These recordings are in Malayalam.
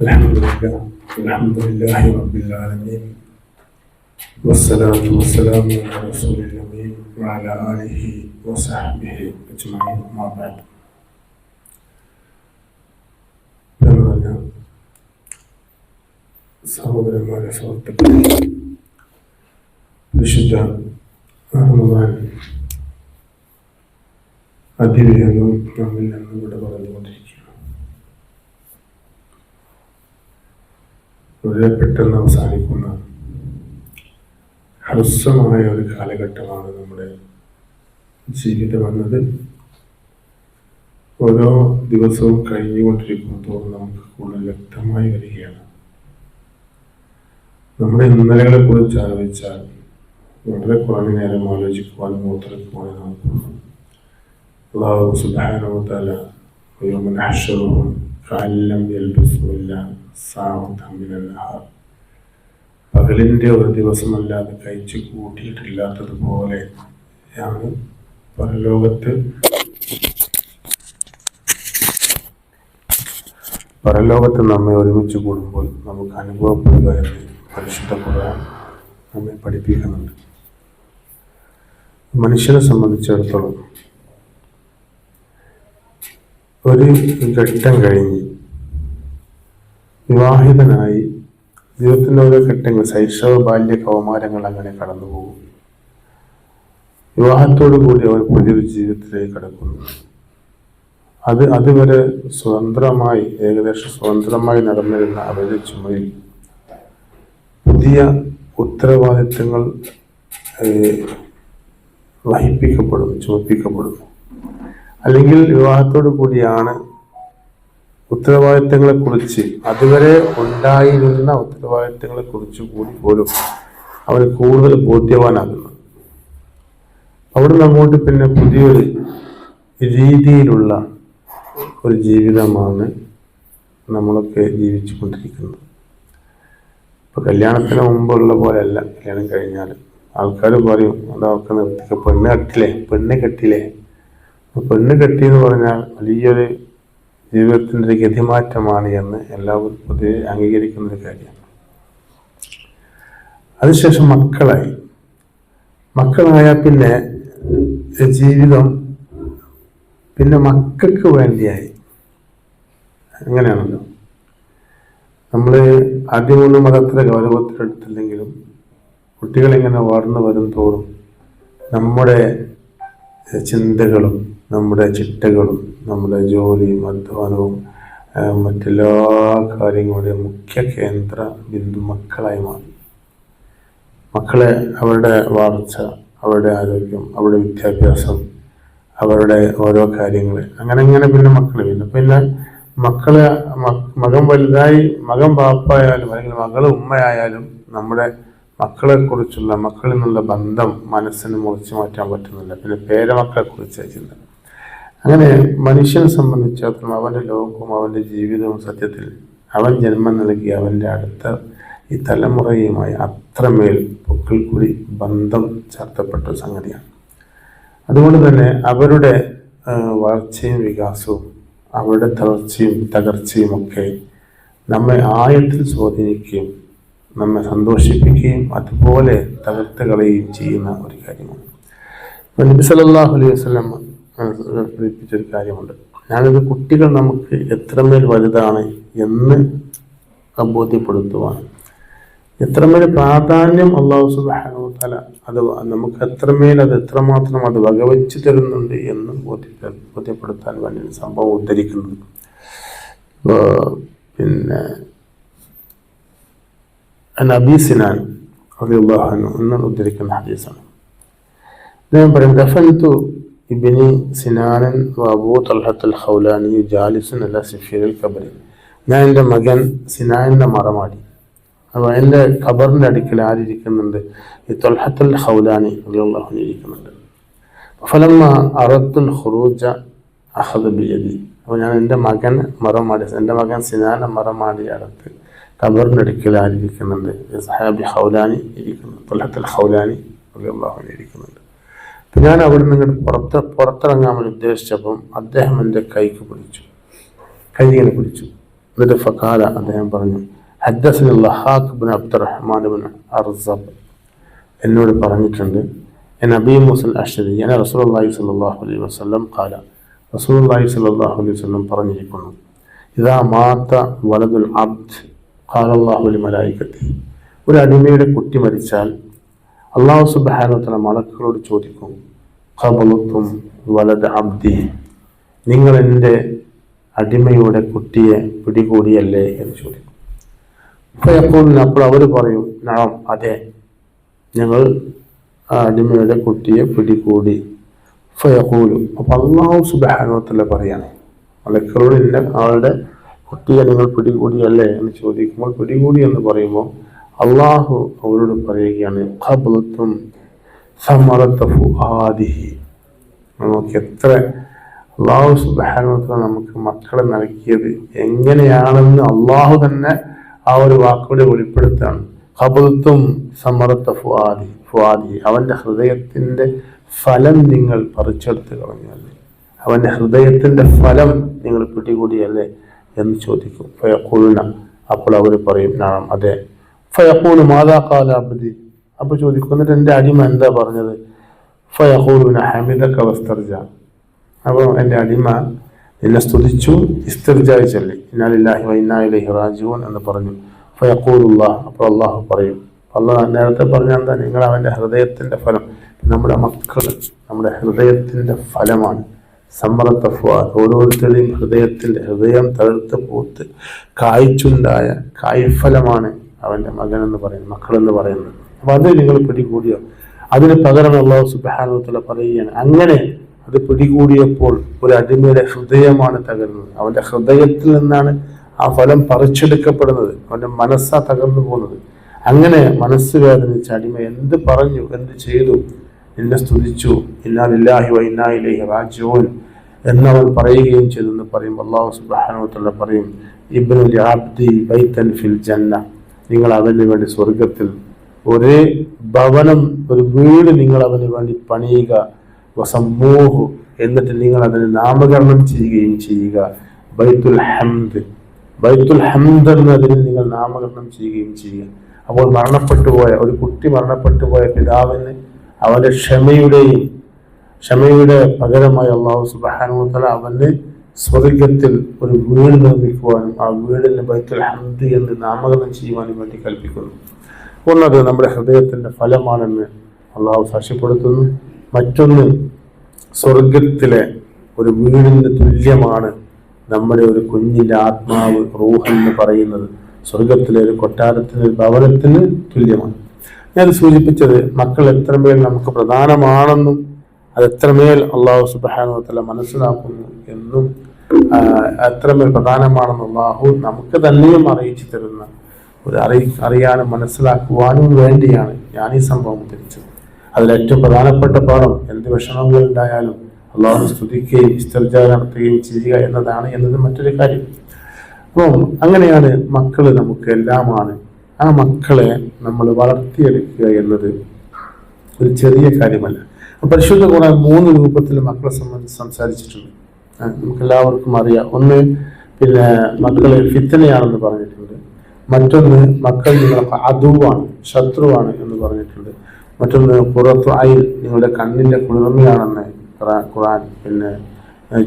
الحمد لله الحمد لله رب العالمين والصلاة والسلام على رسول الأمين وعلى آله وصحبه أجمعين ما بعد ബഹുമാന സഹോദരന്മാരെ സുഹൃത്തുക്കളെ വിശുദ്ധ റമദാൻ അതിവേഗം നമ്മിൽ നിന്ന് ഇവിടെ പറഞ്ഞുകൊണ്ടിരിക്കുകയാണ് വളരെ പെട്ടെന്ന് അവസാനിക്കുന്ന ഹ്രസ്വമായ ഒരു കാലഘട്ടമാണ് നമ്മുടെ ജീവിതം എന്നത് ഓരോ ദിവസവും കഴിഞ്ഞുകൊണ്ടിരിക്കുമ്പോഴും നമുക്ക് കൂടുതൽ വ്യക്തമായി വരികയാണ്. നമ്മുടെ ഇന്നലകളെ കുറിച്ച് ആലോചിച്ചാൽ വളരെ കുറഞ്ഞ നേരം ആലോചിക്കുവാനും ഓർത്തെടുക്കുവാനും നമുക്ക് അള്ളാഹു സുബാനോത്തല തല കഅല്ലം യൽബസുല്ല സാവത്തം മിനൽ നഹാർ പകലിന്റെ ഒരു ദിവസമല്ലാതെ കഴിച്ചു കൂട്ടിയിട്ടില്ലാത്തതുപോലെ ആണ് പരലോകത്ത് പരലോകത്ത് നമ്മെ ഒരുമിച്ച് കൂടുമ്പോൾ നമുക്ക് അനുഭവപ്പെടുക എന്ന് പരിശുദ്ധ ഖുർആൻ നമ്മെ പഠിപ്പിക്കുന്നുണ്ട്. മനുഷ്യനെ സംബന്ധിച്ചിടത്തോളം ഒരു ഘട്ടം കഴിഞ്ഞ് വിവാഹിതനായി ജീവിതത്തിന്റെ ഓരോ ഘട്ടങ്ങൾ ശൈശവ ബാല്യ കൗമാരങ്ങൾ അങ്ങനെ കടന്നു പോകും. വിവാഹത്തോടു കൂടി അവർ പുതിയൊരു ജീവിതത്തിലേക്ക് കടക്കുന്നു. അത് അതുവരെ സ്വതന്ത്രമായി ഏകദേശം സ്വതന്ത്രമായി നടന്നിരുന്ന അവരുടെ ചുമയിൽ പുതിയ ഉത്തരവാദിത്തങ്ങൾ വഹിപ്പിക്കപ്പെടുന്നു ചുമപ്പിക്കപ്പെടുന്നു അല്ലെങ്കിൽ വിവാഹത്തോടു കൂടിയാണ് ഉത്തരവാദിത്തങ്ങളെ കുറിച്ച് അതുവരെ ഉണ്ടായിരുന്ന ഉത്തരവാദിത്തങ്ങളെ കുറിച്ച് കൂടി പോലും അവന് കൂടുതൽ ബോധ്യവാനാകുന്നു. അവിടെ അങ്ങോട്ട് പിന്നെ പുതിയൊരു രീതിയിലുള്ള ഒരു ജീവിതമാണ് നമ്മളൊക്കെ ജീവിച്ചു കൊണ്ടിരിക്കുന്നത് ഇപ്പൊ കല്യാണത്തിന് മുമ്പുള്ള പോലെയല്ല. കല്യാണം കഴിഞ്ഞാൽ ആൾക്കാർ പറയും അതൊക്കെ നിർത്തിക്ക. പെണ്ണ് കെട്ടില്ലേ? പെണ്ണ് കെട്ടില്ലേ? പെണ്ണ് കെട്ടി എന്ന് പറഞ്ഞാൽ വലിയൊരു ജീവിതത്തിന്റെ ഒരു ഗതിമാറ്റമാണ് എന്ന് എല്ലാവരും പൊതുവെ അംഗീകരിക്കുന്ന ഒരു കാര്യമാണ്. അതിനുശേഷം മക്കളായി. മക്കളായാൽ പിന്നെ ജീവിതം പിന്നെ മക്കൾക്ക് വേണ്ടിയായി. അങ്ങനെയാണല്ലോ. നമ്മൾ ആദ്യമൊന്നും അതത്ര ഗൗരവത്തിലെടുത്തില്ലെങ്കിലും കുട്ടികളിങ്ങനെ വളർന്നു വരും തോറും നമ്മുടെ ചിന്തകളും നമ്മുടെ ചിട്ടകളും നമ്മുടെ ജോലിയും അധ്വാനവും മറ്റെല്ലാ കാര്യങ്ങളുടെയും മുഖ്യ കേന്ദ്ര ബിന്ദു മക്കളായി മാറി. മക്കളെ അവരുടെ വളർച്ച അവരുടെ ആരോഗ്യം അവരുടെ വിദ്യാഭ്യാസം അവരുടെ ഓരോ കാര്യങ്ങൾ. അങ്ങനെ അങ്ങനെ പിന്നെ മക്കൾ പിന്നെ പിന്നെ മക്കളെ മകൻ വലുതായി മകൻ പാപ്പായാലും അല്ലെങ്കിൽ മകൾ ഉമ്മയായാലും നമ്മുടെ മക്കളെ കുറിച്ചുള്ള മക്കളിൽ നിന്നുള്ള ബന്ധം മനസ്സിന് മുറിച്ചു മാറ്റാൻ പറ്റുന്നില്ല. പിന്നെ പേരമക്കളെ കുറിച്ച് ചിന്ത അങ്ങനെ മനുഷ്യനെ സംബന്ധിച്ചിടത്തോളം അവന്റെ ലോകവും അവന്റെ ജീവിതവും സത്യത്തിൽ അവൻ ജന്മം നൽകി അവന്റെ അടുത്ത ഈ തലമുറയുമായി അത്രമേൽ പൊക്കിൾ കൂടി ബന്ധം ചേർത്തപ്പെട്ട സംഗതിയാണ്. അതുകൊണ്ട് തന്നെ അവരുടെ വളർച്ചയും വികാസവും അവരുടെ തളർച്ചയും തകർച്ചയും ഒക്കെ നമ്മെ ആയത്തിൽ സ്വാധീനിക്കുകയും നമ്മെ സന്തോഷിപ്പിക്കുകയും അതുപോലെ തകർത്ത് കളയുകയും ചെയ്യുന്ന ഒരു കാര്യമാണ്. ഇപ്പം നബി സല്ലല്ലാഹു അലൈഹി വസല്ലം പഠിപ്പിച്ചൊരു കാര്യമുണ്ട്. ഞാനത് കുട്ടികൾ നമുക്ക് എത്രമേൽ വലുതാണ് എന്ന് ബോധ്യപ്പെടുത്തുവാൻ എത്രമേൽ പ്രാധാന്യം അള്ളാഹു സുബ്ഹാനഹു തല അത് നമുക്ക് എത്രമേൽ അത് എത്രമാത്രം അത് വകവെച്ച് തരുന്നുണ്ട് എന്ന് ബോധ്യ ബോധ്യപ്പെടുത്താൻ വേണ്ടി സംഭവം ഉദ്ധരിക്കുന്നത് പിന്നെ നബി സിനാൻ അൻഹു എന്ന് ഉദ്ധരിക്കുന്ന ഹദീസാണ്. അദ്ദേഹം പറയും ദഫൻതു ഇബ്നി സിനാനൻ വഅബൂ തൽഹത്തുൽ ഖൗലാനി ജാലിസുൻ അല സിഫീറിൽ ഖബറി ഞാൻ എൻ്റെ മകൻ സിനാനിൻ്റെ മറമാടി അപ്പോൾ എൻ്റെ ഖബറിൻ്റെ അടുക്കൽ ആരിയ്ക്കുന്നുണ്ട് ഈ തൊൽഹത്തുൽ ഖൗലാനി റളിയല്ലാഹു അൻഹു ഇരിക്കുന്നുണ്ട് ഫലമ്മ അറത്തുൽ ഖുറൂജ അഹദ് ബിയദി അപ്പോൾ ഞാൻ എൻ്റെ മകൻ മറമാടി എൻ്റെ മകൻ സിനാനെ മറമാടി അടുത്ത് ഖബറിൻ്റെ അടുക്കൽ ആരിയ്ക്കുന്നുണ്ട് സഹാബി ഹൗലാനി ഇരിക്കുന്നു തൊൽഹത്തുൽ ഖൗലാനി റളിയല്ലാഹു അൻഹു ഇരിക്കുന്നുണ്ട് അപ്പം ഞാൻ അവിടെ നിന്ന് ഇങ്ങോട്ട് പുറത്ത് പുറത്തിറങ്ങാൻ വേണ്ടി ഉദ്ദേശിച്ചപ്പം അദ്ദേഹം എന്റെ കൈക്ക് പിടിച്ചു. കൈകനെ പിടിച്ചു. എന്നിട്ട് ഫക്കാല അദ്ദേഹം പറഞ്ഞു ഹദ്ദസിന് അബ്ദുർ റഹ്മാൻ ബിൻ അർസബ്. എന്നോട് പറഞ്ഞിട്ടുണ്ട് എൻ അബി മുസൽ അഷരി ഞാൻ റസൂൽ അള്ളാഹി സല്ലാഹു അലൈഹി വസ്ലം കാല അള്ളാഹി സല്ലാഹു അലൈഹി വസ്ലം പറഞ്ഞിരിക്കുന്നു ഇതാ മാത്ത വലതുൽ അബ്ദ് ഖാലല്ലാഹുലി മലായിക്കത്തി. ഒരു അടിമയുടെ കുട്ടി മരിച്ചാൽ അള്ളാഹു സുബാനോത്തല മലക്കുകളോട് ചോദിക്കും ഖബലത്തും വലത് അബ്ദി നിങ്ങൾ എന്റെ അടിമയുടെ കുട്ടിയെ പിടികൂടിയല്ലേ? എന്ന് ചോദിക്കും. അപ്പോൾ അപ്പോൾ അവർ പറയും നാം അതെ ഞങ്ങൾ അടിമയുടെ കുട്ടിയെ പിടികൂടി. ഫയഹൂലും അപ്പോൾ അള്ളാഹു സുബാനോത്തല്ല പറയാണ് മലക്കളോട് ഇന്ന ആളുടെ കുട്ടിയെ നിങ്ങൾ പിടികൂടിയല്ലേ? എന്ന് ചോദിക്കുമ്പോൾ പിടികൂടി എന്ന് പറയുമ്പോൾ അള്ളാഹു അവരോട് പറയുകയാണ് നമുക്ക് എത്ര അള്ളാഹു സുബാനോത്തല നമുക്ക് മക്കളെ നൽകിയത് എങ്ങനെയാണെന്ന് അള്ളാഹു തന്നെ ആ ഒരു വാക്കുകളെ വെളിപ്പെടുത്താണ് ഖബലത്തും സമറത്ത ഫുആദി ഫുആദി അവന്റെ ഹൃദയത്തിന്റെ ഫലം നിങ്ങൾ പറിച്ചെടുത്ത് കളഞ്ഞല്ലേ? അവന്റെ ഹൃദയത്തിന്റെ ഫലം നിങ്ങൾ പിടികൂടിയല്ലേ എന്ന് ചോദിക്കും. അപ്പോൾ അവർ പറയും അതെ ഫയക്കൂൽ കാല അബ്ദി അപ്പോൾ ചോദിക്കും എന്നിട്ട് എന്റെ അടിമ എന്താ പറഞ്ഞത്? ഫയഹൂലുന ഹമിദക്ക വസ്തർജ. അപ്പോൾ എന്റെ അടിമ നിന്നെ സ്തുതിച്ചു ഇസ്തർജായി ചൊല്ലി ഇന്നാലില്ലാഹി വൈന്നായിലഹി റാജുവൻ എന്ന് പറഞ്ഞു. ഫയക്കൂലുള്ള അപ്പോൾ അള്ളാഹു പറയും അള്ളാഹ് നേരത്തെ പറഞ്ഞ എന്താ? നിങ്ങൾ അവന്റെ ഹൃദയത്തിന്റെ ഫലം. നമ്മുടെ മക്കൾ നമ്മുടെ ഹൃദയത്തിന്റെ ഫലമാണ്. സമ്മർദ്ദ ഓരോരുത്തരുടെയും ഹൃദയത്തിന്റെ ഹൃദയം തഴുത്ത് പൂത്ത് കായ്ച്ചുണ്ടായ കായ്ഫലമാണ് അവന്റെ മകൻ എന്ന് പറയുന്നത് മക്കൾ എന്ന് പറയുന്നത് അപ്പം അത് നിങ്ങൾ പിടികൂടിയോ? അതിന് പകരം അള്ളാഹു സുബാനുത്തല പറയുകയാണ് അങ്ങനെ അത് പിടികൂടിയപ്പോൾ ഒരു അടിമയുടെ ഹൃദയമാണ് തകരുന്നത്. അവന്റെ ഹൃദയത്തിൽ നിന്നാണ് ആ ഫലം പറിച്ചെടുക്കപ്പെടുന്നത്. അവന്റെ മനസ്സാ തകർന്നു പോകുന്നത്. അങ്ങനെ മനസ്സ് വേദനിച്ച അടിമ എന്ത് പറഞ്ഞു എന്ത് ചെയ്തു? എന്നെ സ്തുതിച്ചു. ഇന്നാലില്ലാഹി വൈന്നായിലേഹി റാജോൻ എന്നവൻ പറയുകയും ചെയ്തു എന്ന് പറയും അള്ളാഹു സുബാനുത്തല പറയും ഇബ്നുൽ ആബ്ദി ബൈത്തൻ ഫിൽ ജന്ന. നിങ്ങൾ അവന് വേണ്ടി സ്വർഗത്തിൽ ഒരേ ഭവനം ഒരു വീട് നിങ്ങൾ അവന് വേണ്ടി പണിയുക. വസമൂഹു എന്നിട്ട് നിങ്ങൾ അതിന് നാമകരണം ചെയ്യുകയും ചെയ്യുക. ബൈത്തുൽ ഹംദ്. ബൈത്തുൽ ഹംദ് എന്നതിന് നിങ്ങൾ നാമകരണം ചെയ്യുകയും ചെയ്യുക. അപ്പോൾ മരണപ്പെട്ടുപോയ ഒരു കുട്ടി മരണപ്പെട്ടു പോയ പിതാവിന് അവന്റെ ക്ഷമയുടെയും ക്ഷമയുടെ പകരമായി അള്ളാഹു സുബാനുത്തല അവന് സ്വർഗത്തിൽ ഒരു വീട് നിർമ്മിക്കുവാനും ആ വീടിന് ബൈത്തുൽ ഹംദ് എന്ന് നാമകരണം ചെയ്യുവാനും വേണ്ടി കൽപ്പിക്കുന്നു. ഒന്നത് നമ്മുടെ ഹൃദയത്തിന്റെ ഫലമാണെന്ന് അള്ളാഹു സാക്ഷ്യപ്പെടുത്തുന്നു. മറ്റൊന്ന് സ്വർഗത്തിലെ ഒരു വീടിന് തുല്യമാണ് നമ്മുടെ ഒരു കുഞ്ഞിന്റെ ആത്മാവ് റൂഹ് എന്ന് പറയുന്നത്. സ്വർഗത്തിലെ ഒരു കൊട്ടാരത്തിന് ഒരു ഭവനത്തിന് തുല്യമാണ്. ഞാൻ സൂചിപ്പിച്ചത് മക്കൾ എത്രമേൽ നമുക്ക് പ്രധാനമാണെന്നും അത് എത്രമേൽ അള്ളാഹു സുബാനുവത്തല മനസ്സിലാക്കുന്നു എന്നും എത്രമേൽ പ്രധാനമാണെന്ന് അള്ളാഹു നമുക്ക് തന്നെയും അറിയിച്ചു തരുന്ന ഒരു അറി അറിയാനും മനസ്സിലാക്കുവാനും വേണ്ടിയാണ് ഞാൻ ഈ സംഭവം ഉദ്ധരിച്ചത്. അതിലേറ്റവും പ്രധാനപ്പെട്ട പാഠം എന്ത് വിഷമങ്ങൾ ഉണ്ടായാലും അള്ളാഹു സ്തുതിക്കുകയും ഇസ്തർജ നടത്തുകയും ചെയ്യുക എന്നതാണ് എന്നത് മറ്റൊരു കാര്യം. അപ്പം അങ്ങനെയാണ് മക്കൾ നമുക്ക് എല്ലാമാണ്. ആ മക്കളെ നമ്മൾ വളർത്തിയെടുക്കുക എന്നത് ഒരു ചെറിയ കാര്യമല്ല. പരിശുദ്ധ ഖുർആൻ മൂന്ന് രൂപത്തിൽ മക്കളെ സംബന്ധിച്ച് സംസാരിച്ചിട്ടുണ്ട്. നമുക്ക് എല്ലാവർക്കും അറിയാം. ഒന്ന് പിന്നെ മക്കളെ ഫിത്തനയാണെന്ന് പറഞ്ഞിട്ടുണ്ട്. മറ്റൊന്ന് മക്കൾ നിങ്ങൾക്ക് അതുവാണ് ശത്രുവാണ് എന്ന് പറഞ്ഞിട്ടുണ്ട്. മറ്റൊന്ന് പുറത്തു ആയി നിങ്ങളുടെ കണ്ണിന്റെ കുളിർമയാണെന്ന് ഖുറാൻ പിന്നെ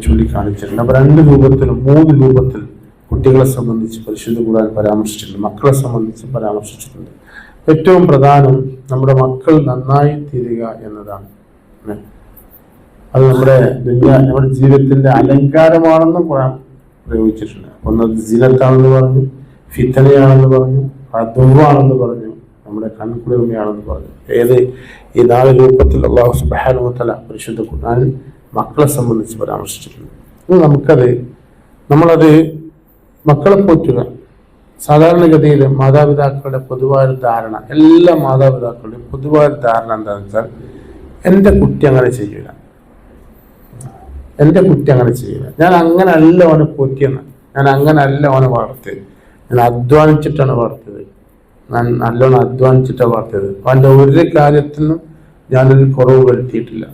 ചൂണ്ടിക്കാണിച്ചിട്ടുണ്ട്. അപ്പൊ രണ്ട് രൂപത്തിലും മൂന്ന് രൂപത്തിൽ കുട്ടികളെ സംബന്ധിച്ച് പരിശുദ്ധ ഖുറാൻ പരാമർശിച്ചിട്ടുണ്ട്. മക്കളെ സംബന്ധിച്ച് പരാമർശിച്ചിട്ടുണ്ട്. ഏറ്റവും പ്രധാനം നമ്മുടെ മക്കൾ നന്നായി തീരുക എന്നതാണ്. അത് നമ്മുടെ നമ്മുടെ ജീവിതത്തിന്റെ അലങ്കാരമാണെന്നും ഖുറാൻ പ്രയോഗിച്ചിട്ടുണ്ട്. ഒന്ന് ജിനത്താണെന്ന് പറഞ്ഞു ഫിത്തനയാണെന്ന് പറഞ്ഞു അതുവാണെന്ന് പറഞ്ഞു നമ്മുടെ കൺകുളിർമയാണെന്ന് പറഞ്ഞു. ഏത് ഈ നാല് രൂപത്തിൽ അള്ളാഹു സുബാനുത്തല പരിശുദ്ധ ഖുർആൻ മക്കളെ സംബന്ധിച്ച് പരാമർശിച്ചിട്ടുണ്ട്. നമുക്കത് നമ്മളത് മക്കളെ പോറ്റുക. സാധാരണഗതിയിൽ മാതാപിതാക്കളുടെ പൊതുവായ ധാരണ എല്ലാ മാതാപിതാക്കളുടെയും പൊതുവായ ധാരണ എന്താണെന്ന് വെച്ചാൽ എന്റെ കുട്ടി അങ്ങനെ ചെയ്യൂല എന്റെ കുട്ടി അങ്ങനെ ചെയ്യുന്നത്. ഞാൻ അങ്ങനെ അല്ല ഓനെ പോറ്റിയെന്ന് ഞാൻ അങ്ങനെ അല്ല ഓനെ വളർത്തിയത്. ഞാൻ അധ്വാനിച്ചിട്ടാണ് വളർത്തിയത്. ഞാൻ നല്ലോണം അധ്വാനിച്ചിട്ടാണ് വളർത്തിയത്. അവന്റെ ഒരു കാര്യത്തിലും ഞാനൊരു കുറവ് വരുത്തിയിട്ടില്ല.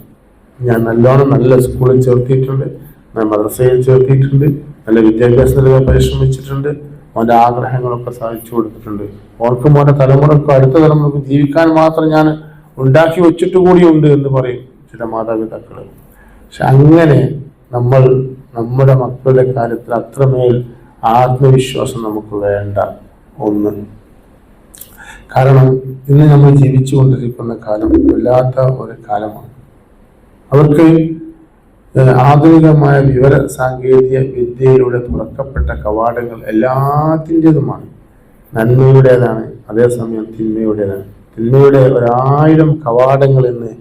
ഞാൻ നല്ലോണം നല്ല സ്കൂളിൽ ചേർത്തിയിട്ടുണ്ട്. ഞാൻ മദ്രസയിൽ ചേർത്തിയിട്ടുണ്ട്. നല്ല വിദ്യാഭ്യാസം നൽകാൻ പരിശ്രമിച്ചിട്ടുണ്ട്. അവന്റെ ആഗ്രഹങ്ങളൊക്കെ സാധിച്ചു കൊടുത്തിട്ടുണ്ട്. ഓർക്കും അവന്റെ തലമുറക്കും അടുത്ത തലമുറക്കും ജീവിക്കാൻ മാത്രം ഞാൻ ഉണ്ടാക്കി വെച്ചിട്ട് കൂടിയുണ്ട് എന്ന് പറയും ചില മാതാപിതാക്കൾ പക്ഷെ അങ്ങനെ നമ്മൾ നമ്മുടെ മക്കളുടെ കാര്യത്തിൽ അത്രമേൽ ആത്മവിശ്വാസം നമുക്ക് വേണ്ട ഒന്ന്. കാരണം ഇന്ന് നമ്മൾ ജീവിച്ചുകൊണ്ടിരിക്കുന്ന കാലം വല്ലാത്ത ഒരു കാലമാണ്. അവർക്ക് ആധുനികമായ വിവര സാങ്കേതിക വിദ്യയിലൂടെ തുറക്കപ്പെട്ട കവാടങ്ങൾ എല്ലാത്തിന്റെതുമാണ്. നന്മയുടേതാണ് അതേസമയം തിന്മയുടേതാണ്. തിന്മയുടെ ഒരായിരം കവാടങ്ങൾ ഇന്ന്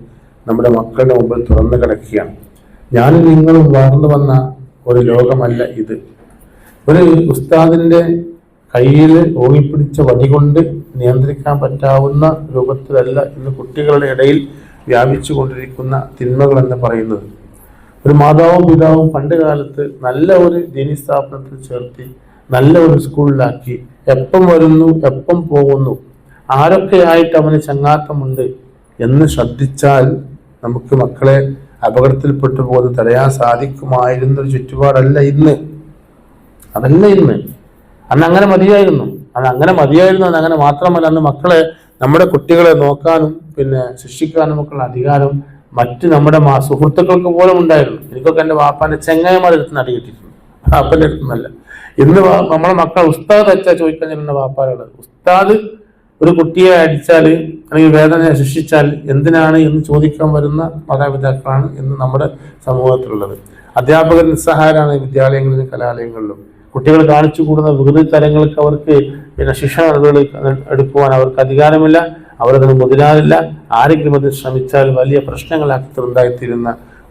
നമ്മുടെ മക്കളുടെ മുമ്പിൽ തുറന്നു കിടക്കുകയാണ്. ഞാനും നിങ്ങളും വളർന്നു വന്ന ഒരു ലോകമല്ല ഇത്. ഒരു ഉസ്താദിന്റെ കയ്യിൽ ഓങ്ങിപ്പിടിച്ച വടി കൊണ്ട് നിയന്ത്രിക്കാൻ പറ്റാവുന്ന രൂപത്തിലല്ല ഇന്ന് കുട്ടികളുടെ ഇടയിൽ വ്യാപിച്ചു കൊണ്ടിരിക്കുന്ന തിന്മകൾ എന്ന് പറയുന്നത്. ഒരു മാതാവും പിതാവും പണ്ട് കാലത്ത് നല്ല ഒരു ദീനി സ്ഥാപനത്തിൽ ചേർത്തി നല്ല ഒരു സ്കൂളിലാക്കി. എപ്പം വരുന്നു എപ്പം പോകുന്നു ആരൊക്കെയായിട്ട് അവന് ചങ്ങാത്തമുണ്ട് എന്ന് ശ്രദ്ധിച്ചാൽ നമുക്ക് മക്കളെ അപകടത്തിൽപ്പെട്ടു പോകുന്നത് തടയാൻ സാധിക്കുമായിരുന്നൊരു ചുറ്റുപാടല്ല ഇന്ന്. അതല്ല ഇന്ന്. അന്ന് അങ്ങനെ മതിയായിരുന്നു. അന്ന് അങ്ങനെ മതിയായിരുന്നു അന്ന് അങ്ങനെ മാത്രമല്ല അന്ന് മക്കളെ നമ്മുടെ കുട്ടികളെ നോക്കാനും പിന്നെ ശിക്ഷിക്കാനും ഒക്കെ അധികാരം മറ്റ് നമ്മുടെ സുഹൃത്തുക്കൾക്ക് പോലും ഉണ്ടായിരുന്നു. എനിക്കൊക്കെ എന്റെ വാപ്പാന്റെ ചെങ്ങായിമാരുടെ അടുത്ത് നിന്ന് അടി അടുത്തുനിന്നല്ല വാപ്പന്റെ അടുത്ത് നിന്നല്ല. ഇന്ന് നമ്മളെ മക്കൾ ഉസ്താദ് അച്ഛാ ചോദിക്കാൻ ചെല്ലുന്ന വാപ്പാരുള്ളത് ഉസ്താദ് ഒരു കുട്ടിയെ അടിച്ചാൽ അല്ലെങ്കിൽ വേദന ശിക്ഷിച്ചാൽ എന്തിനാണ് എന്ന് ചോദിക്കാൻ വരുന്ന മാതാപിതാക്കളാണ് ഇന്ന് നമ്മുടെ സമൂഹത്തിലുള്ളത്. അധ്യാപകർ നിസ്സഹായരാണ് വിദ്യാലയങ്ങളിലും കലാലയങ്ങളിലും. കുട്ടികൾ കാണിച്ചു കൂടുന്ന വികൃതി തരങ്ങൾക്ക് അവർക്ക് പിന്നെ ശിക്ഷ നടപടികൾ എടുക്കുവാൻ അവർക്ക് അധികാരമില്ല. അവരതിന് മുതിരാറില്ല. ആരെങ്കിലും അതിന് ശ്രമിച്ചാൽ വലിയ പ്രശ്നങ്ങളാക്കി ഉണ്ടായിത്തീരുന്ന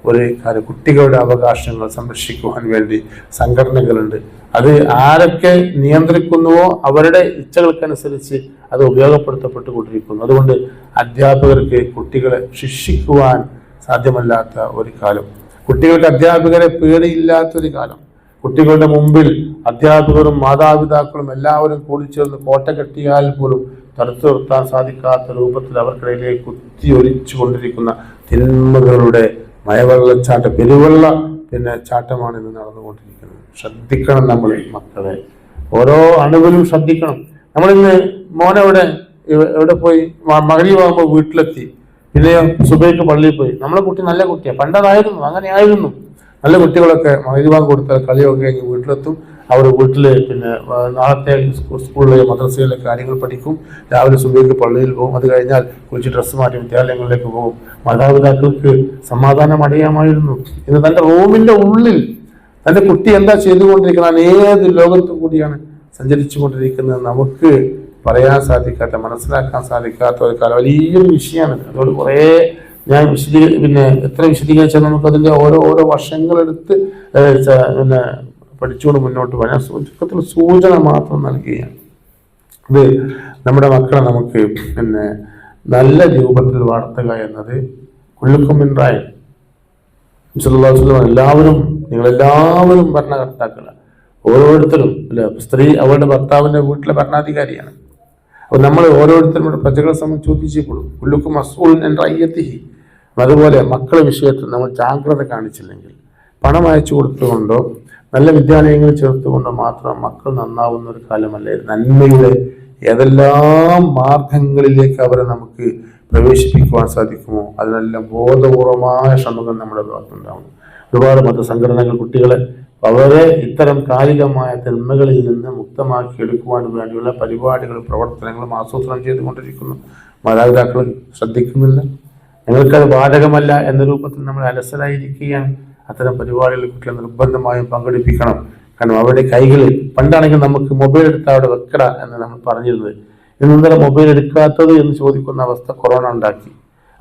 ഒരു കാര്യം കുട്ടികളുടെ അവകാശങ്ങൾ സംരക്ഷിക്കുവാൻ വേണ്ടി സംഘടനകളുണ്ട്. അത് ആരൊക്കെ നിയന്ത്രിക്കുന്നുവോ അവരുടെ ഇച്ഛകൾക്കനുസരിച്ച് അത് ഉപയോഗപ്പെടുത്തപ്പെട്ടുകൊണ്ടിരിക്കുന്നു. അതുകൊണ്ട് അധ്യാപകർക്ക് കുട്ടികളെ ശിക്ഷിക്കുവാൻ സാധ്യമല്ലാത്ത ഒരു കാലം. കുട്ടികൾക്ക് അധ്യാപകരെ പേടിയില്ലാത്തൊരു കാലം. കുട്ടികളുടെ മുമ്പിൽ അധ്യാപകരും മാതാപിതാക്കളും എല്ലാവരും കൂടി ചേർന്ന് കോട്ട കെട്ടിയാൽ പോലും തടുത്തു നിർത്താൻ സാധിക്കാത്ത രൂപത്തിൽ അവർക്കിടയിലേക്ക് കുത്തിയൊലിച്ചു കൊണ്ടിരിക്കുന്ന തിന്മകളുടെ മഴവെള്ളച്ചാട്ട പെരുവെള്ള പിന്നെ ചാട്ടമാണ് ഇന്ന് നടന്നുകൊണ്ടിരിക്കുന്നത്. ശ്രദ്ധിക്കണം നമ്മൾ മക്കളെ. ഓരോ അണുവിലും ശ്രദ്ധിക്കണം. നമ്മളിന്ന് മോനെവിടെ എവ- എവിടെ പോയി? മകരീവാകുമ്പോൾ വീട്ടിലെത്തി. പിന്നെ സുബൈക്ക് പള്ളിയിൽ പോയി. നമ്മളെ കുട്ടി നല്ല കുട്ടിയാണ് പണ്ടതായിരുന്നു അങ്ങനെയായിരുന്നു. നല്ല കുട്ടികളൊക്കെ മകരീവാൻ കൊടുത്താൽ കളിയൊക്കെ വീട്ടിലെത്തും. അവർ വീട്ടിൽ പിന്നെ നാളത്തെ സ്കൂളിലെ മദ്രസയിലെ കാര്യങ്ങൾ പഠിക്കും. രാവിലെ സുബൈക്ക് പള്ളിയിൽ പോകും. അത് കഴിഞ്ഞാൽ കുളിച്ച് ഡ്രസ്സ് മാറ്റി വിദ്യാലയങ്ങളിലേക്ക് പോകും. മാതാപിതാക്കൾക്ക് സമാധാനം അടയാമായിരുന്നു. ഇന്ന് തന്റെ റൂമിന്റെ ഉള്ളിൽ തന്റെ കുട്ടി എന്താ ചെയ്തുകൊണ്ടിരിക്കുന്നത്? ഏത് ലോകത്തും കൂടിയാണ് സഞ്ചരിച്ചു കൊണ്ടിരിക്കുന്നത് നമുക്ക് പറയാൻ സാധിക്കാത്ത മനസ്സിലാക്കാൻ സാധിക്കാത്ത ഒരു കാലം. വലിയൊരു വിഷയമാണ്. അതുകൊണ്ട് കുറേ ഞാൻ വിശദീ പിന്നെ എത്ര വിശദീകരിച്ചാൽ നമുക്കതിന്റെ ഓരോ ഓരോ വർഷങ്ങളെടുത്ത് പിന്നെ പഠിച്ചുകൊണ്ട് മുന്നോട്ട് പോകാൻ ചുരുക്കത്തിൽ സൂചന മാത്രം നൽകുകയാണ്. ഇത് നമ്മുടെ മക്കളെ നമുക്ക് പിന്നെ നല്ല രൂപത്തിൽ വളർത്തുക എന്നത് കുള്ളുക്കുമിൻറായി എല്ലാവരും നിങ്ങളെല്ലാവരും ഭരണകർത്താക്കളാണ്. ഓരോരുത്തരും അല്ല സ്ത്രീ അവളുടെ ഭർത്താവിന്റെ വീട്ടിലെ ഭരണാധികാരിയാണ്. അപ്പോൾ നമ്മൾ ഓരോരുത്തരും ഇവിടെ പ്രജകളെ സംബന്ധിച്ച് ചോദിച്ചപ്പോഴും കുല്ലുക്കും അസൂൾ എന്റെ അയ്യത്തിഹി അതുപോലെ മക്കളെ വിഷയത്തിൽ നമ്മൾ ജാഗ്രത കാണിച്ചില്ലെങ്കിൽ പണം അയച്ചു കൊടുത്തുകൊണ്ടോ നല്ല വിദ്യാലയങ്ങൾ ചേർത്തുകൊണ്ട് മാത്രം മക്കൾ നന്നാവുന്ന ഒരു കാലമല്ലേ? നന്മയുടെ ഏതെല്ലാം മാർഗങ്ങളിലേക്ക് അവരെ നമുക്ക് പ്രവേശിപ്പിക്കുവാൻ സാധിക്കുമോ? അതിനെല്ലാം ബോധപൂർവമായ ശ്രമങ്ങൾ നമ്മുടെ ഭാഗത്തുണ്ടാവണം ഒരുപാട് മതസംഘടനകൾ കുട്ടികളെ അവരെ ഇത്തരം കാലികമായ തിന്മകളിൽ നിന്ന് മുക്തമാക്കി എടുക്കുവാൻ വേണ്ടിയുള്ള പരിപാടികളും പ്രവർത്തനങ്ങളും ആസൂത്രണം ചെയ്തുകൊണ്ടിരിക്കുന്നു. മാതാപിതാക്കൾ ശ്രദ്ധിക്കുന്നില്ല. ഞങ്ങൾക്കത് ബാധകമല്ല എന്ന രൂപത്തിൽ നമ്മൾ അലസരായിരിക്കുകയാണ്. അത്തരം പരിപാടികളിൽ കുട്ടികളെ നിർബന്ധമായും പങ്കെടുപ്പിക്കണം. കാരണം അവരുടെ കൈകളിൽ പണ്ടാണെങ്കിൽ നമുക്ക് മൊബൈൽ എടുത്താൽ അവിടെ വെക്കട എന്ന് നമ്മൾ പറഞ്ഞിരുന്നത്. ഇന്നലെ മൊബൈൽ എടുക്കാത്തത് എന്ന് ചോദിക്കുന്ന അവസ്ഥ കൊറോണ ഉണ്ടാക്കി.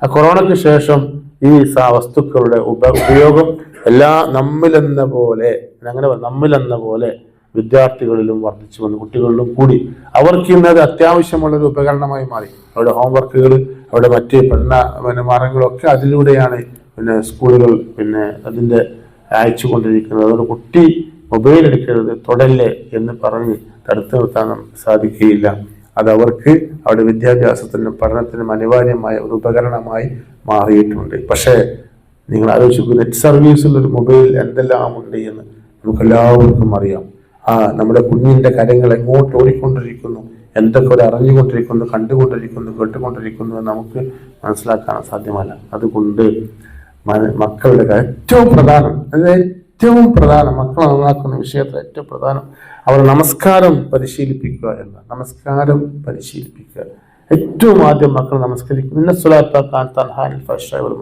ആ കൊറോണയ്ക്ക് ശേഷം ഈ വസ്തുക്കളുടെ ഉപ ഉപയോഗം എല്ലാ നമ്മിലെന്ന പോലെ അങ്ങനെ നമ്മിലെന്ന പോലെ വിദ്യാർത്ഥികളിലും വർദ്ധിച്ചു വന്നു. കുട്ടികളിലും കൂടി. അവർക്ക് ഇന്നത് അത്യാവശ്യമുള്ള ഒരു ഉപകരണമായി മാറി. അവരുടെ ഹോംവർക്കുകൾ അവരുടെ മറ്റ് പഠന മാർഗങ്ങളൊക്കെ അതിലൂടെയാണ് പിന്നെ സ്കൂളുകൾ പിന്നെ അതിന്റെ അയച്ചു കൊണ്ടിരിക്കുന്നത്. അതുകൊണ്ട് കുട്ടി മൊബൈൽ എടുക്കരുത് തൊടല്ലേ എന്ന് പറഞ്ഞ് തടുത്തു നിർത്താൻ സാധിക്കുകയില്ല. അത് അവർക്ക് അവരുടെ വിദ്യാഭ്യാസത്തിനും പഠനത്തിനും അനിവാര്യമായ ഒരു ഉപകരണമായി മാറിയിട്ടുണ്ട്. പക്ഷേ നിങ്ങൾ ആലോചിച്ചു നെറ്റ് സർവീസിൽ ഒരു മൊബൈൽ എന്തെല്ലാം ഉണ്ട് എന്ന് നമുക്കെല്ലാവർക്കും അറിയാം. ആ നമ്മുടെ കുഞ്ഞിന്റെ കാര്യങ്ങൾ എങ്ങോട്ട് ഓടിക്കൊണ്ടിരിക്കുന്നു എന്തൊക്കെ ഒരു അറിഞ്ഞുകൊണ്ടിരിക്കുന്നു കണ്ടുകൊണ്ടിരിക്കുന്നു കേട്ടുകൊണ്ടിരിക്കുന്നു നമുക്ക് മനസ്സിലാക്കാൻ സാധ്യമല്ല. അതുകൊണ്ട് മക്കളുടെ ഏറ്റവും പ്രധാനം. ഏറ്റവും പ്രധാനം. മക്കളെ നന്നാക്കുന്ന വിഷയത്തിൽ ഏറ്റവും പ്രധാനം. അവർ നമസ്കാരം പരിശീലിപ്പിക്കുക എന്ന. നമസ്കാരം പരിശീലിപ്പിക്കുക. ഏറ്റവും ആദ്യം മക്കൾ നമസ്കരിക്കും. ഇന്ന സ്വലാത്താക്കാൻ തൻഹാനിൽ ഫഷായവർ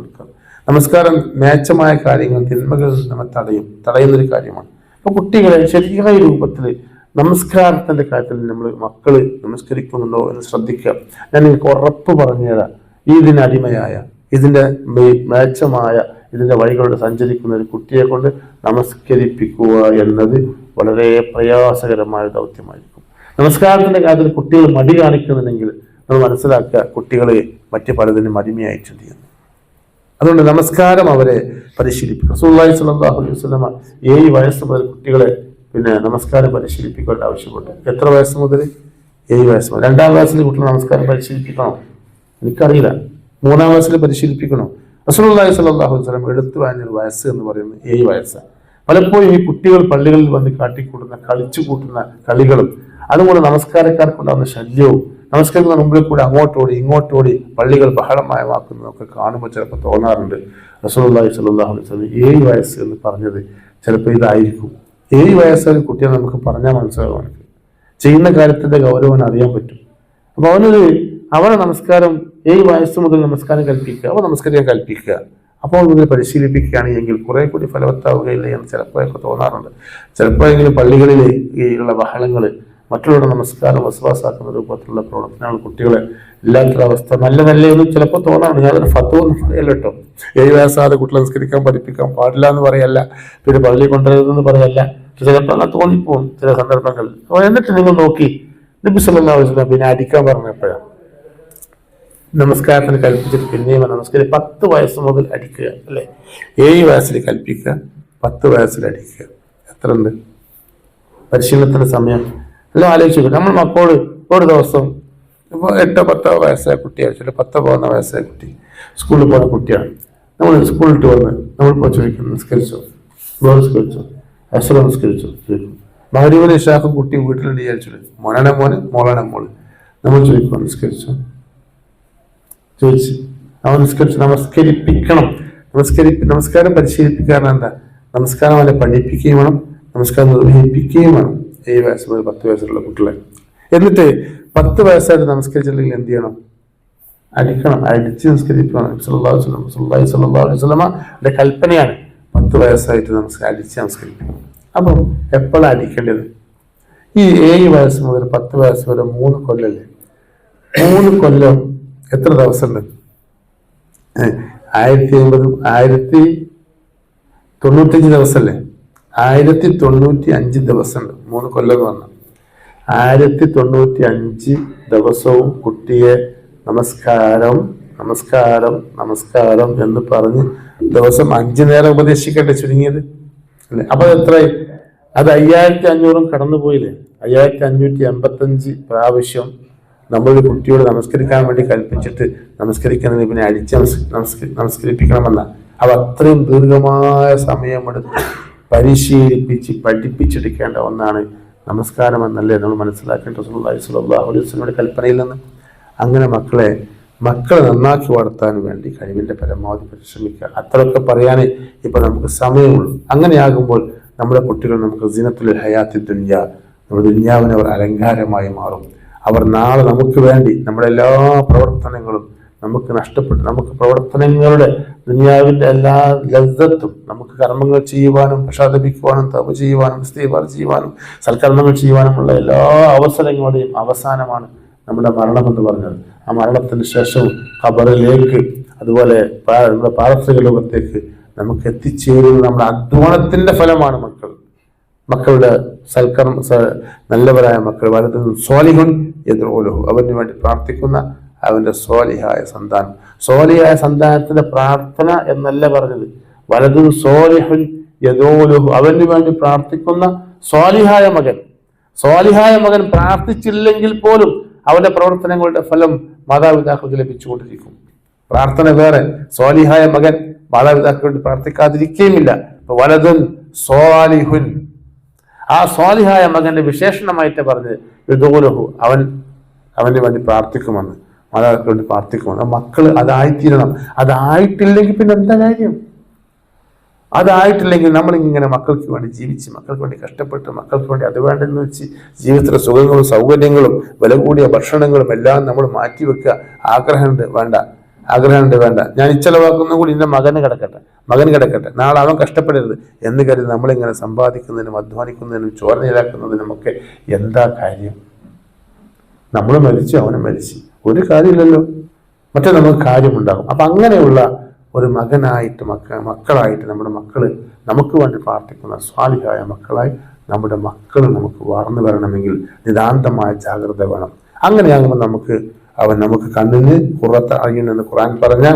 നമസ്കാരം മേച്ചമായ കാര്യങ്ങൾ തിന്മകളിൽ നിന്ന് നമ്മെ തടയും. തടയുന്നൊരു കാര്യമാണ്. അപ്പൊ കുട്ടികളെ ശരിയായ രൂപത്തിൽ നമസ്കാരത്തിന്റെ കാര്യത്തിൽ നമ്മൾ മക്കൾ നമസ്കരിക്കുന്നുണ്ടോ എന്ന് ശ്രദ്ധിക്കുക. ഞാൻ നിങ്ങൾക്ക് ഉറപ്പ് പറഞ്ഞുതരാം. ഈ മേ- മേച്ചമായ ഇതിന്റെ വഴികളിലൂടെ സഞ്ചരിക്കുന്ന ഒരു കുട്ടിയെ കൊണ്ട് നമസ്കരിപ്പിക്കുക എന്നത് വളരെ പ്രയാസകരമായ ദൗത്യമായിരിക്കും. നമസ്കാരത്തിന്റെ കാര്യത്തിൽ കുട്ടികൾ മടി കാണിക്കുന്നുണ്ടെങ്കിൽ നമ്മൾ മനസ്സിലാക്കുക കുട്ടികളെ മറ്റു പലതിനും അടിമയായി ചിന്തിക്കുന്നു അതുകൊണ്ട് നമസ്കാരം അവരെ പരിശീലിപ്പിക്കും സുല്ലാഹി സ്വല്ലല്ലാഹു അലൈഹി വസല്ലമ ഏഴ് വയസ്സ് മുതൽ കുട്ടികളെ പിന്നെ നമസ്കാരം പരിശീലിപ്പിക്കേണ്ട ആവശ്യമുണ്ട്. എത്ര വയസ്സ് മുതൽ ഏഴ് വയസ്സ് മുതൽ. രണ്ടാം വയസ്സിൽ കുട്ടികൾ നമസ്കാരം പരിശീലിപ്പിക്കണം. എനിക്കറിയില്ല. മൂന്നാം വയസ്സിൽ പരിശീലിപ്പിക്കണോ. റസൂലുള്ളാഹി സ്വല്ലല്ലാഹു വസ്ലം എടുത്തു വാങ്ങിയൊരു വയസ്സ് എന്ന് പറയുന്നത് ഏഴ് വയസ്സാണ് പലപ്പോഴും ഈ കുട്ടികൾ പള്ളികളിൽ വന്ന് കാട്ടിക്കൂട്ടുന്ന കളിച്ചു കൂട്ടുന്ന കളികളും അതുപോലെ നമസ്കാരക്കാർക്കുണ്ടാകുന്ന ശല്യവും നമസ്കരിക്കുന്ന മുമ്പിൽ കൂടി അങ്ങോട്ടോടി ഇങ്ങോട്ടോടി പള്ളികൾ ബഹളമയമാക്കുന്നതൊക്കെ കാണുമ്പോൾ ചിലപ്പോൾ തോന്നാറുണ്ട്. റസൂലുള്ളാഹി സ്വല്ലല്ലാഹു വസ്ലം ഏഴ് വയസ്സ് എന്ന് പറഞ്ഞത് ചിലപ്പോൾ ഇതായിരിക്കും. ഏഴ് വയസ്സായ കുട്ടിയെ നമുക്ക് പറഞ്ഞാൽ മനസ്സിലാകും ചെയ്യുന്ന കാര്യത്തിന്റെ ഗൗരവം അറിയാൻ പറ്റും. അപ്പോൾ അവനൊരു അവരുടെ നമസ്കാരം ഏഴ് വയസ്സ് മുതൽ നമസ്കാരം കൽപ്പിക്കുക. അപ്പോൾ നമസ്കരിക്കാൻ കൽപ്പിക്കുക. അപ്പോൾ മുതൽ പരിശീലിപ്പിക്കുകയാണെങ്കിൽ കുറെ കൂടി ഫലവത്താവുകയില്ല എന്ന് ചിലപ്പോഴൊക്കെ തോന്നാറുണ്ട്. ചിലപ്പോഴെങ്കിലും പള്ളികളിൽ ഉള്ള ബഹളങ്ങൾ മറ്റുള്ളവരുടെ നമസ്കാരം വസ്വാസാക്കുന്ന രൂപത്തിലുള്ള പ്രവർത്തനങ്ങൾ കുട്ടികളെ ഇല്ലാത്തൊരു അവസ്ഥ നല്ല എന്ന് ചിലപ്പോൾ തോന്നാണ് ഞാനൊരു ഫത്വ എന്ന് പറയല്ല കേട്ടോ. ഏഴ് വയസ്സാതെ കുട്ടികളെ നിസ്കരിക്കാൻ പഠിപ്പിക്കാൻ പാടില്ല എന്ന് പറയല്ല. പിന്നെ പള്ളി കൊണ്ടുവരുതെന്ന് പറയല്ല. ചിലപ്പോൾ അങ്ങനെ തോന്നിപ്പോവും ചില സന്ദർഭങ്ങളിൽ. എന്നിട്ട് നിങ്ങൾ നോക്കി. നബി വസല്ലം പിന്നെ അടിക്കാൻ പറഞ്ഞപ്പോഴാണ്. നമസ്കാരത്തിന് കൽപ്പിച്ചിട്ട് പിന്നെയും നമസ്കാരം. പത്ത് വയസ്സ് മുതൽ അടിക്കുക അല്ലെ? ഏഴ് വയസ്സിൽ കൽപ്പിക്കുക പത്ത് വയസ്സിൽ അടിക്കുക. എത്ര ഉണ്ട്? പരിശീലനത്തിന്റെ സമയം. എല്ലാം ആലോചിച്ചു നമ്മൾ മക്കളോട് ഒരു ദിവസം ഇപ്പോൾ എട്ടോ പത്തോ വയസ്സായ കുട്ടിയാണ് ചില പത്തോ പോകുന്ന വയസ്സായ കുട്ടി സ്കൂളിൽ പോകുന്ന കുട്ടിയാണ്. നമ്മൾ സ്കൂളിട്ട് വന്ന് നമ്മൾ ഇപ്പോൾ ചോദിക്കും നിസ്കരിച്ചോ? നിസ്കരിച്ചോ? അസുഖം നിസ്കരിച്ചോ? ചോദിക്കും. മകരീവന് ഇഷാഖും കുട്ടി വീട്ടിലുണ്ട് വിചാരിച്ചു മോനാണ് മോന്? മോളാണ് മോൾ? നമ്മൾ ചോദിക്കും നിസ്കരിച്ചോ? ചോദിച്ചു അവൻ നിസ്കരിച്ച് നമസ്കരിപ്പിക്കണം. നമസ്കരി നമസ്കാരം പരിശീലിപ്പിക്കാറാണ് എന്താ? നമസ്കാരം അവനെ പഠിപ്പിക്കുകയും വേണം. നമസ്കാരം നിർവഹിപ്പിക്കുകയും വേണം. ഏഴ് വയസ്സ് മുതൽ പത്ത് വയസ്സുള്ള കുട്ടികളെ. എന്നിട്ട് പത്ത് വയസ്സായിട്ട് നമസ്കരിച്ചില്ലെങ്കിൽ എന്ത് ചെയ്യണം? അടിക്കണം. അടിച്ച് നിസ്കരിക്കണം സല്ലല്ലാഹു അലൈഹി വസല്ലം സല്ലല്ലാഹു സല്ലല്ലാഹു അലൈഹി വസല്ലമയുടെ കൽപ്പനയാണ് പത്ത് വയസ്സായിട്ട് നമസ്കാരം അടിച്ച് നമസ്കരിക്കണം അപ്പം എപ്പോഴാണ് അടിക്കേണ്ടത്? ഈ ഏഴ് വയസ്സ് മുതൽ പത്ത് വയസ്സ് വരെ മൂന്ന് കൊല്ലല്ലേ? മൂന്ന് കൊല്ലം എത്ര ദിവസമുണ്ട്? ആയിരത്തി അമ്പത് ആയിരത്തി തൊണ്ണൂറ്റഞ്ച് ദിവസമല്ലേ? ആയിരത്തി തൊണ്ണൂറ്റി അഞ്ച് ദിവസമുണ്ട്. മൂന്ന് കൊല്ലം വന്ന. പറഞ്ഞാൽ ആയിരത്തി തൊണ്ണൂറ്റി അഞ്ച് ദിവസവും കുട്ടിയെ നമസ്കാരം നമസ്കാരം നമസ്കാരം എന്ന് പറഞ്ഞ് ദിവസം അഞ്ചു നേരം ഉപദേശിക്കട്ടെ ചുരുങ്ങിയത്? അല്ലേ? അപ്പൊ എത്രയായി? അത് അയ്യായിരത്തി അഞ്ഞൂറും കടന്നുപോയില്ലേ? അയ്യായിരത്തി അഞ്ഞൂറ്റി എൺപത്തഞ്ച് പ്രാവശ്യം നമ്മളൊരു കുട്ടിയോട് നമസ്കരിക്കാൻ വേണ്ടി കൽപ്പിച്ചിട്ട് നമസ്കരിക്കുന്നത് പിന്നെ അടിച്ച് നമസ് നമസ്ക- നമസ്കരിപ്പിക്കണമെന്ന. അവ അത്രയും ദീർഘമായ സമയമെടുത്ത് പരിശീലിപ്പിച്ച് പഠിപ്പിച്ചെടുക്കേണ്ട ഒന്നാണ് നമസ്കാരം എന്നല്ലേ നമ്മൾ മനസ്സിലാക്കേണ്ട സ്വല്ലല്ലാഹു അലൈഹി കൽപ്പനയിൽ നിന്ന്. അങ്ങനെ മക്കളെ മക്കളെ നന്നാക്കി വളർത്താൻ വേണ്ടി കഴിവിന്റെ പരമാവധി പരിശ്രമിക്കുക. അത്രയൊക്കെ പറയാനേ ഇപ്പോൾ നമുക്ക് സമയമുള്ളൂ. അങ്ങനെയാകുമ്പോൾ നമ്മുടെ കുട്ടികൾ നമുക്ക് സിനത്തുൽ ഹയാത്തി ദുന്യ നമ്മുടെ ദുന്യാവിന് അവർ അലങ്കാരമായി മാറും. അവർ നാളെ നമുക്ക് വേണ്ടി നമ്മുടെ എല്ലാ പ്രവർത്തനങ്ങളും നമുക്ക് നഷ്ടപ്പെട്ടു. നമുക്ക് പ്രവർത്തനങ്ങളുടെ ദുനിയാവിന്റെ എല്ലാ ലബ്ധത്തും നമുക്ക് കർമ്മങ്ങൾ ചെയ്യുവാനും പ്രസാദിപ്പിക്കുവാനും തപ ചെയ്യുവാനും സ്ത്രീവാർ ചെയ്യുവാനും സൽക്കർമ്മങ്ങൾ ചെയ്യുവാനുമുള്ള എല്ലാ അവസരങ്ങളുടെയും അവസാനമാണ് നമ്മുടെ മരണം എന്ന് പറഞ്ഞത്. ആ മരണത്തിന് ശേഷവും ഖബറിലേക്ക് അതുപോലെ നമ്മുടെ പാർത്ഥിക ലോകത്തേക്ക് നമുക്ക് എത്തിച്ചേരുന്നത് നമ്മുടെ അധ്വാനത്തിന്റെ ഫലമാണ് മക്കൾ. മക്കളുടെ സൽക്കർമ്മ നല്ലവരായ മക്കൾ വലതു സോലിഹുൻ എന്ന് എതിരോലഹു അവന് വേണ്ടി പ്രാർത്ഥിക്കുന്ന അവന്റെ സോലിഹായ സന്താനം. സോലിഹായ സന്താനത്തിന്റെ പ്രാർത്ഥന എന്നല്ല പറഞ്ഞത്. വലതു സോലിഹുൻ യദോലുഹു അവന് വേണ്ടി പ്രാർത്ഥിക്കുന്ന സോലിഹായ മകൻ. സോലിഹായ മകൻ പ്രാർത്ഥിച്ചില്ലെങ്കിൽ പോലും അവന്റെ പ്രവർത്തനങ്ങളുടെ ഫലം മാതാപിതാക്കൾക്ക് ലഭിച്ചുകൊണ്ടിരിക്കും. പ്രാർത്ഥന വേറെ. സോലിഹായ മകൻ മാതാപിതാക്കളോട് പ്രാർത്ഥിക്കാതിരിക്കുകയുമില്ല. ഇപ്പൊ വലതുൻ സ്വാലിഹുൻ ആ സ്വാലിഹായ മകന്റെ വിശേഷണമായിട്ട് പറഞ്ഞ് യുദോലഹു അവൻ അവന് വേണ്ടി പ്രാർത്ഥിക്കുമെന്ന് മാതാപിതാക്കൾക്ക് വേണ്ടി പ്രാർത്ഥിക്കുമെന്ന്. മക്കൾ അതായിത്തീരണം. അതായിട്ടില്ലെങ്കിൽ പിന്നെ എന്താ കാര്യം? അതായിട്ടില്ലെങ്കിൽ നമ്മളിങ്ങനെ മക്കൾക്ക് വേണ്ടി ജീവിച്ച് മക്കൾക്ക് വേണ്ടി കഷ്ടപ്പെട്ട് മക്കൾക്ക് വേണ്ടി അത് വേണ്ടെന്ന് വെച്ച് ജീവിതത്തിലെ സുഖങ്ങളും സൗകര്യങ്ങളും വില കൂടിയ ഭക്ഷണങ്ങളും എല്ലാം നമ്മൾ മാറ്റിവെക്കുക ആഗ്രഹമുണ്ട് വേണ്ട. ആഗ്രഹമുണ്ട് വേണ്ട. ഞാൻ ഇച്ചലവാക്കുന്ന കൂടി എന്റെ മകന് കിടക്കട്ടെ. മകൻ കിടക്കട്ടെ. നാളെ അവൻ കഷ്ടപ്പെടരുത്. എന്ന് കരുതി നമ്മളിങ്ങനെ സമ്പാദിക്കുന്നതിനും അധ്വാനിക്കുന്നതിനും ചോരനീരാക്കുന്നതിനും ഒക്കെ എന്താ കാര്യം? നമ്മൾ മരിച്ചു അവനും മരിച്ചു. ഒരു കാര്യമില്ലല്ലോ. മറ്റേ നമുക്ക് കാര്യമുണ്ടാകും. അപ്പം അങ്ങനെയുള്ള ഒരു മകനായിട്ട് മക്ക മക്കളായിട്ട് നമ്മുടെ മക്കൾ നമുക്ക് വേണ്ടി പ്രാർത്ഥിക്കുന്ന സ്വാലിഹായ മക്കളായി നമ്മുടെ മക്കൾ നമുക്ക് വളർന്നു വരണമെങ്കിൽ നിതാന്തമായ ജാഗ്രത വേണം. അങ്ങനെയാകുമ്പോൾ നമുക്ക് അവൻ നമുക്ക് കണ്ണിന് കുറത്ത അയ്യൻ എന്ന് ഖുറാൻ പറഞ്ഞ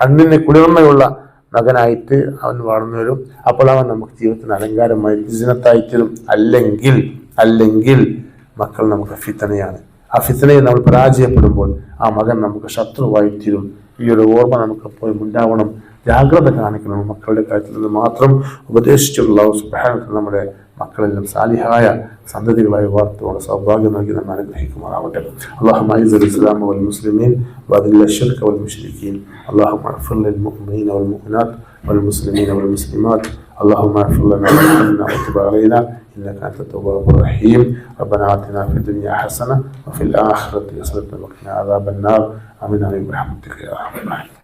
കണ്ണിന് കുളിർമയുള്ള മകനായിട്ട് അവൻ വളർന്നു വരും. അപ്പോൾ അവൻ നമുക്ക് ജീവിതത്തിന് അലങ്കാരമായി തീരും അല്ലെങ്കിൽ അല്ലെങ്കിൽ മക്കൾ നമുക്ക് ഫിത്തനയാണ്. ആ ഫിത്തനയെ നമ്മൾ പരാജയപ്പെടുമ്പോൾ ആ മകൻ നമുക്ക് ശത്രുവായി തീരും. ഈ ഒരു ഓർമ്മ നമുക്ക് എപ്പോഴും ഉണ്ടാവണം. ജാഗ്രത കാണിക്കണം മക്കളുടെ കാര്യത്തിൽ നിന്ന് മാത്രം ഉപദേശിച്ചുള്ള നമ്മുടെ മക്കളെല്ലാം സാലിഹായ സന്തതികളായി വാർത്തുകൊണ്ട് സൗഭാഗ്യം നൽകി നമ്മെ അനുഗ്രഹിക്കുമാറാവട്ടെ اللهم اعز الاسلام والمسلمين واذل الشرك والمشركين اللهم اغفر للمؤمنين والمؤمنات والمسلمين والمسلمات اللهم اغفر لنا وارحمنا وتب علينا انك انت التواب الرحيم ربنا اتنا في الدنيا حسنه وفي الاخره حسنه وقنا عذاب النار امين عليك برحمتك يا ارحم الراحمين